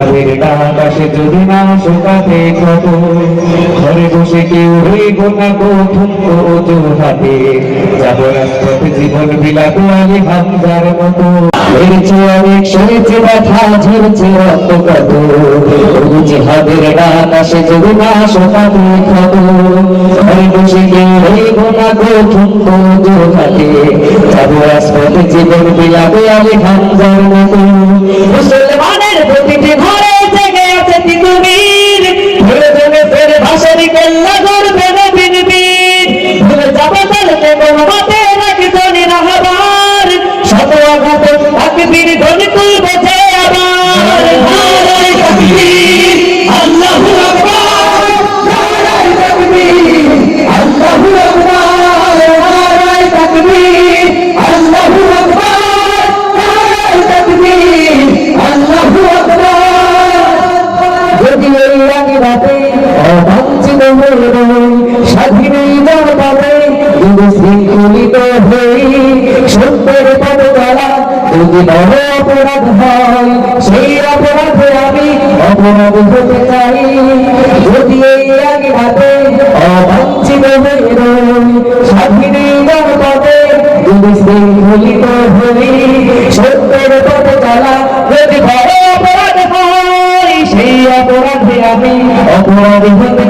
চাঁদের আকাশে যদি না শোকাতে কত, ঘরে বসে কেউ হয়ে গোনা প্রথম অজুহাতে যাব রাস্তাতে জীবন বিলাতে আমি হামজার মতো। জীবন বিলাতে আমি হামজার মতো। তুলবে যে আবার নারায়ে তাকবীর আল্লাহু আকবার, নারায়ে তাকবীর আল্লাহু আকবার, নারায়ে তাকবীর আল্লাহু অবাঞ্ছিত হয়ে সত্যের পদতলা যদি বড় অপরাধ হয়, সেই অপরাধে আমি অপরাধ হতে চাই। যদি এই আগে রাতে অবাঞ্ছিত হয়ে রই স্বাধীনই জনতাতে যদি শৃঙ্খলিত হই, সত্যের পদতলা যদি বড় অপরাধ হয়, সেই অপরাধে আমি অপরাধী হতে